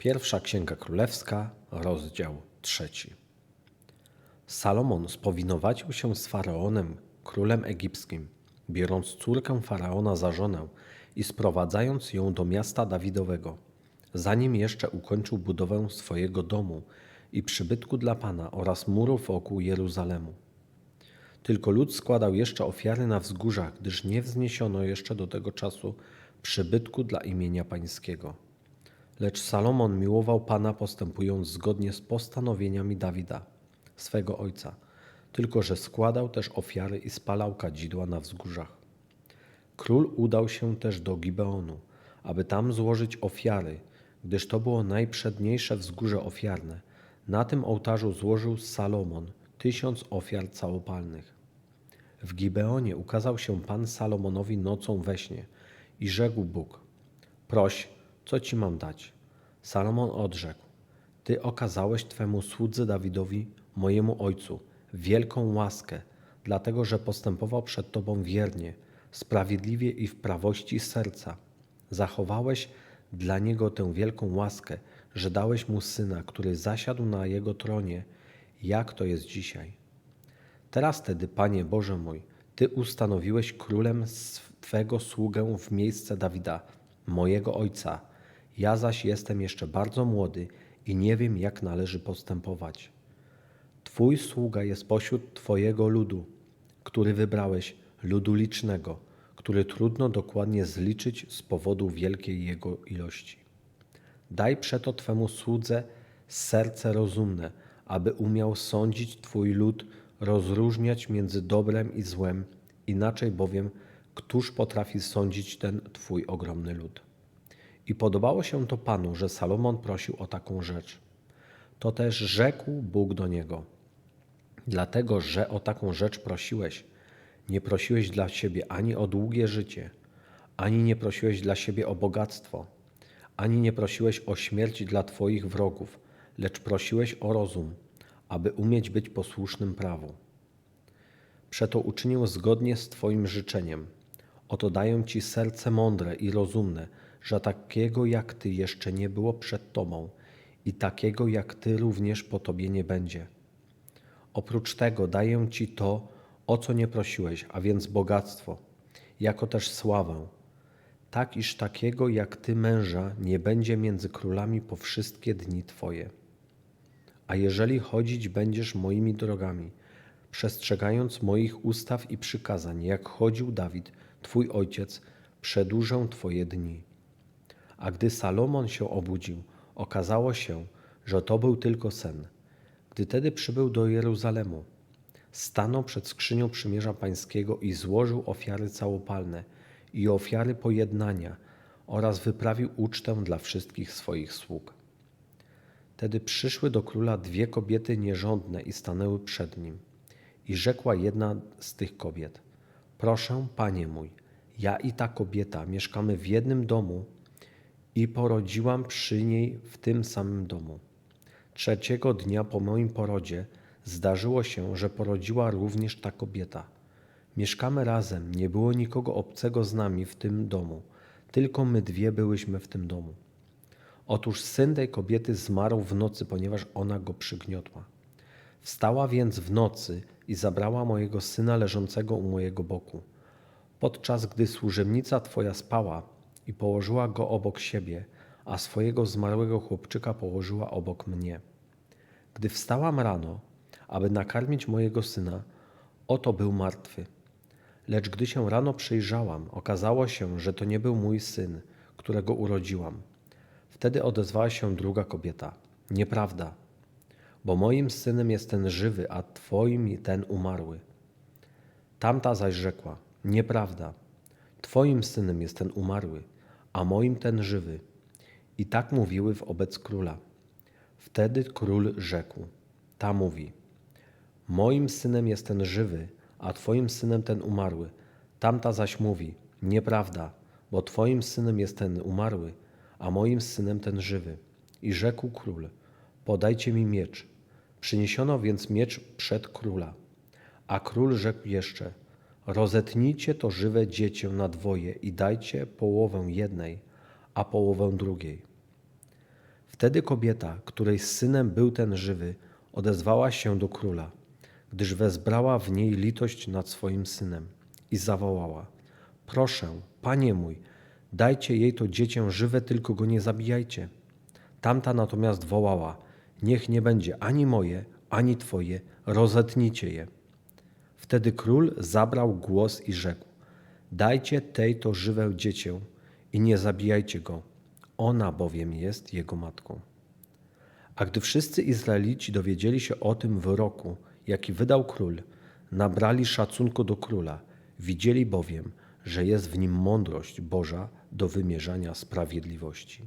Pierwsza Księga Królewska, rozdział trzeci. Salomon spowinowacił się z Faraonem, królem egipskim, biorąc córkę Faraona za żonę i sprowadzając ją do miasta Dawidowego, zanim jeszcze ukończył budowę swojego domu i przybytku dla Pana oraz murów wokół Jeruzalemu. Tylko lud składał jeszcze ofiary na wzgórzach, gdyż nie wzniesiono jeszcze do tego czasu przybytku dla imienia Pańskiego. Lecz Salomon miłował Pana postępując zgodnie z postanowieniami Dawida, swego ojca, tylko że składał też ofiary i spalał kadzidła na wzgórzach. Król udał się też do Gibeonu, aby tam złożyć ofiary, gdyż to było najprzedniejsze wzgórze ofiarne. Na tym ołtarzu złożył Salomon tysiąc ofiar całopalnych. W Gibeonie ukazał się Pan Salomonowi nocą we śnie i rzekł Bóg: Proś, co ci mam dać? Salomon odrzekł: Ty okazałeś twemu słudze Dawidowi, mojemu ojcu, wielką łaskę, dlatego że postępował przed tobą wiernie, sprawiedliwie i w prawości serca. Zachowałeś dla niego tę wielką łaskę, że dałeś mu syna, który zasiadł na jego tronie, jak to jest dzisiaj. Teraz tedy, Panie Boże mój, Ty ustanowiłeś królem swego sługę w miejsce Dawida, mojego ojca. Ja zaś jestem jeszcze bardzo młody i nie wiem, jak należy postępować. Twój sługa jest pośród Twojego ludu, który wybrałeś, ludu licznego, który trudno dokładnie zliczyć z powodu wielkiej jego ilości. Daj przeto Twemu słudze serce rozumne, aby umiał sądzić Twój lud, rozróżniać między dobrem i złem, inaczej bowiem któż potrafi sądzić ten Twój ogromny lud? I podobało się to Panu, że Salomon prosił o taką rzecz. To też rzekł Bóg do niego: Dlatego, że o taką rzecz prosiłeś, nie prosiłeś dla siebie ani o długie życie, ani nie prosiłeś dla siebie o bogactwo, ani nie prosiłeś o śmierć dla Twoich wrogów, lecz prosiłeś o rozum, aby umieć być posłusznym prawu. Przeto uczynię zgodnie z Twoim życzeniem. Oto daję Ci serce mądre i rozumne, że takiego jak Ty jeszcze nie było przed Tobą i takiego jak Ty również po Tobie nie będzie. Oprócz tego daję Ci to, o co nie prosiłeś, a więc bogactwo, jako też sławę, tak iż takiego jak Ty męża nie będzie między królami po wszystkie dni Twoje. A jeżeli chodzić będziesz moimi drogami, przestrzegając moich ustaw i przykazań, jak chodził Dawid, Twój ojciec, przedłużę Twoje dni. A gdy Salomon się obudził, okazało się, że to był tylko sen. Gdy tedy przybył do Jeruzalemu, stanął przed skrzynią przymierza pańskiego i złożył ofiary całopalne i ofiary pojednania oraz wyprawił ucztę dla wszystkich swoich sług. Tedy przyszły do króla dwie kobiety nierządne i stanęły przed nim. I rzekła jedna z tych kobiet: Proszę, panie mój, ja i ta kobieta mieszkamy w jednym domu i porodziłam przy niej w tym samym domu. Trzeciego dnia po moim porodzie zdarzyło się, że porodziła również ta kobieta. Mieszkamy razem, nie było nikogo obcego z nami w tym domu, tylko my dwie byłyśmy w tym domu. Otóż syn tej kobiety zmarł w nocy, ponieważ ona go przygniotła. Wstała więc w nocy i zabrała mojego syna leżącego u mojego boku. Podczas gdy służebnica twoja spała i położyła go obok siebie, a swojego zmarłego chłopczyka położyła obok mnie. Gdy wstałam rano, aby nakarmić mojego syna, oto był martwy. Lecz gdy się rano przyjrzałam, okazało się, że to nie był mój syn, którego urodziłam. Wtedy odezwała się druga kobieta. Nieprawda, bo moim synem jest ten żywy, a twoim ten umarły. Tamta zaś rzekła: Nieprawda, twoim synem jest ten umarły, a moim ten żywy. I tak mówiły wobec króla. Wtedy król rzekł: Ta mówi: Moim synem jest ten żywy, a twoim synem ten umarły. Tamta zaś mówi: Nieprawda, bo twoim synem jest ten umarły, a moim synem ten żywy. I rzekł król: Podajcie mi miecz. Przyniesiono więc miecz przed króla. A król rzekł jeszcze: Rozetnijcie to żywe dziecię na dwoje i dajcie połowę jednej, a połowę drugiej. Wtedy kobieta, której synem był ten żywy, odezwała się do króla, gdyż wezbrała w niej litość nad swoim synem i zawołała: Proszę, panie mój, dajcie jej to dziecię żywe, tylko go nie zabijajcie. Tamta natomiast wołała: Niech nie będzie ani moje, ani twoje, rozetnijcie je. Wtedy król zabrał głos i rzekł: Dajcie tej to żywe dziecię i nie zabijajcie go, ona bowiem jest jego matką. A gdy wszyscy Izraelici dowiedzieli się o tym wyroku, jaki wydał król, nabrali szacunku do króla, widzieli bowiem, że jest w nim mądrość Boża do wymierzania sprawiedliwości.